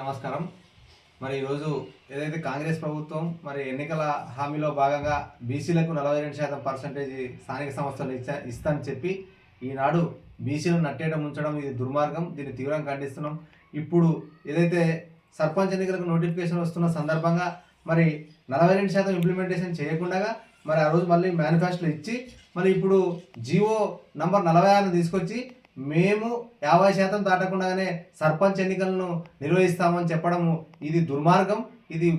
నమస్కారం. మరి ఈరోజు ఏదైతే కాంగ్రెస్ ప్రభుత్వం మరి ఎన్నికల హామీలో భాగంగా బీసీలకు నలభై రెండు శాతం పర్సంటేజ్ స్థానిక సంస్థలు ఇచ్చా ఇస్తానని చెప్పి ఈనాడు బీసీలను నట్టేయడం ఉంచడం ఇది దుర్మార్గం. దీన్ని తీవ్రంగా ఖండిస్తున్నాం. ఇప్పుడు ఏదైతే సర్పంచ్ ఎన్నికలకు నోటిఫికేషన్ వస్తున్న సందర్భంగా మరి నలభై రెండు శాతం ఇంప్లిమెంటేషన్ చేయకుండా మరి ఆ రోజు మళ్ళీ మేనిఫెస్టోలు ఇచ్చి మరి ఇప్పుడు జియో నంబర్ నలభై ఆరును తీసుకొచ్చి మేము యాభై శాతం దాటకుండానే సర్పంచ్ ఎన్నికలను నిర్వహిస్తామని చెప్పడము ఇది దుర్మార్గం ఇది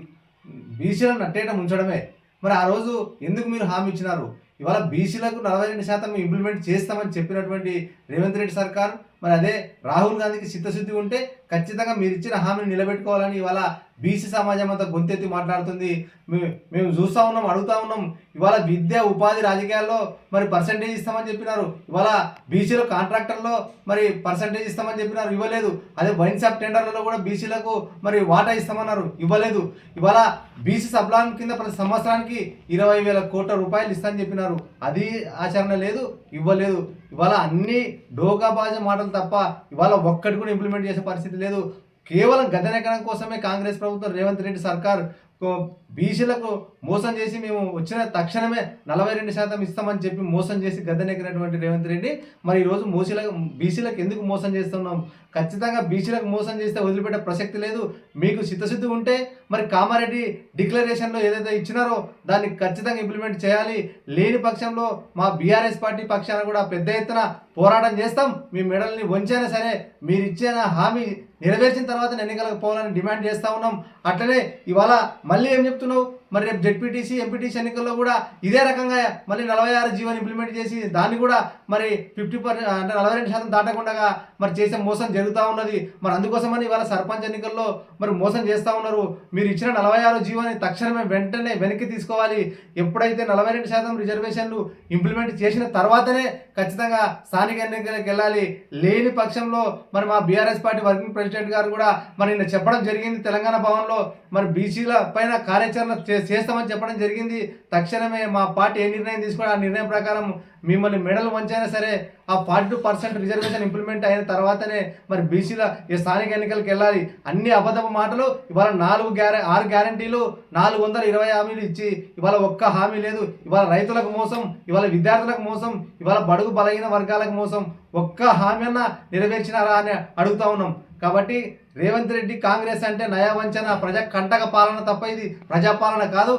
బీసీలను నట్టేట ఉంచడమే మరి ఆ రోజు ఎందుకు మీరు హామీ ఇచ్చినారు? ఇవాళ బీసీలకు నలభై రెండు శాతం మేము ఇంప్లిమెంట్ చేస్తామని చెప్పినటువంటి రేవంత్ రెడ్డి సర్కార్ మరి అదే రాహుల్ గాంధీకి చిత్తశుద్ధి ఉంటే ఖచ్చితంగా మీరు ఇచ్చిన హామీని నిలబెట్టుకోవాలని ఇవాళ బీసీ సమాజం అంతా గొంతెత్తి మాట్లాడుతుంది. మేము మేము చూస్తూ ఉన్నాం అడుగుతా ఉన్నాం ఇవాళ విద్య ఉపాధి రాజకీయాల్లో మరి పర్సంటేజ్ ఇస్తామని చెప్పినారు. ఇవాళ బీసీలో కాంట్రాక్టర్లో మరి పర్సంటేజ్ ఇస్తామని చెప్పినారు ఇవ్వలేదు. అదే వైన్ షాప్ టెండర్లలో కూడా బీసీలకు మరి వాటా ఇస్తామన్నారు ఇవ్వలేదు. ఇవాళ బీసీ సబ్లాన్ కింద ప్రతి సంవత్సరానికి ఇరవై వేల కోట్ల రూపాయలు ఇస్తామని చెప్పినారు. అది ఆచరణ లేదు ఇవ్వలేదు. ఇవాళ అన్ని డోకాబాజ మాటలు తప్ప ఇవాళ ఒక్కటి కూడా ఇంప్లిమెంట్ చేసే పరిస్థితి లేదు. కేవలం గదనెక్కడం కోసమే కాంగ్రెస్ ప్రభుత్వం రేవంత్ రెడ్డి సర్కార్ కో- బీసీలకు మోసం చేసి మేము వచ్చిన తక్షణమే నలభై రెండు శాతం ఇస్తామని చెప్పి మోసం చేసి గద్దెనెక్కినటువంటి రేవంత్ రెడ్డి మరి ఈరోజు మోసీలకు బీసీలకు ఎందుకు మోసం చేస్తున్నాం? ఖచ్చితంగా బీసీలకు మోసం చేస్తే వదిలిపెట్టే ప్రసక్తి లేదు. మీకు చిత్తశుద్ధి ఉంటే మరి కామారెడ్డి డిక్లరేషన్లో ఏదైతే ఇచ్చినారో దాన్ని ఖచ్చితంగా ఇంప్లిమెంట్ చేయాలి. లేని పక్షంలో మా బీఆర్ఎస్ పార్టీ పక్షాన కూడా పెద్ద ఎత్తున పోరాటం చేస్తాం. మీ మెడల్ని వంచైనా సరే మీరు ఇచ్చిన హామీ నెరవేర్చిన తర్వాత ఎన్నికలకు పోవాలని డిమాండ్ చేస్తా ఉన్నాం. అట్లనే ఇవాళ మళ్ళీ ఏం చెప్తున్నావు? మరి రేపు జెడ్పీటీసీ ఎంపీటీసీ ఎన్నికల్లో కూడా ఇదే రకంగా మళ్ళీ నలభై ఆరు జీవోని ఇంప్లిమెంట్ చేసి దాన్ని కూడా మరి ఫిఫ్టీ పర్సెంట్ అంటే నలభై రెండు శాతం దాటకుండా మరి చేసే మోసం జరుగుతూ ఉన్నది. మరి అందుకోసమని ఇవాళ సర్పంచ్ ఎన్నికల్లో మరి మోసం చేస్తూ ఉన్నారు. మీరు ఇచ్చిన నలభై ఆరు జీవోని తక్షణమే వెంటనే వెనక్కి తీసుకోవాలి. ఎప్పుడైతే నలభై రెండు శాతం రిజర్వేషన్లు ఇంప్లిమెంట్ చేసిన తర్వాతనే ఖచ్చితంగా స్థానిక ఎన్నికలకు వెళ్ళాలి. లేని పక్షంలో మరి మా బీఆర్ఎస్ పార్టీ వర్కింగ్ ప్రెసిడెంట్ గారు కూడా మరి నిన్న చెప్పడం జరిగింది తెలంగాణ భవన్లో. మరి బీసీల పైన కార్యాచరణ చే- చేస్తామని చెప్పడం జరిగింది. తక్షణమే మా పార్టీ ఏ నిర్ణయం తీసుకోవడం ఆ నిర్ణయం ప్రకారం మిమ్మల్ని మెడల్ వంచైనా సరే ఆ forty two percent reservation implement అయిన తర్వాతనే మరి బీసీల ఈ స్థానిక ఎన్నికలకు వెళ్ళాలి. అన్ని అబద్ధపు మాటలు ఇవాళ నాలుగు గ్యారె ఆరు గ్యారంటీలు నాలుగు వందల ఇరవై హామీలు ఇచ్చి ఇవాళ ఒక్క హామీ లేదు. ఇవాళ రైతులకు మోసం ఇవాళ విద్యార్థులకు మోసం ఇవాళ బడుగు బలహీన వర్గాలకు మోసం. ఒక్క హామీ అన్న నెరవేర్చినారా అని అడుగుతా ఉన్నాం. కాబట్టి రేవంత్ రెడ్డి కాంగ్రెస్ అంటే నయా వంచన ప్రజా కంటక పాలన తప్ప ఇది ప్రజాపాలన కాదు.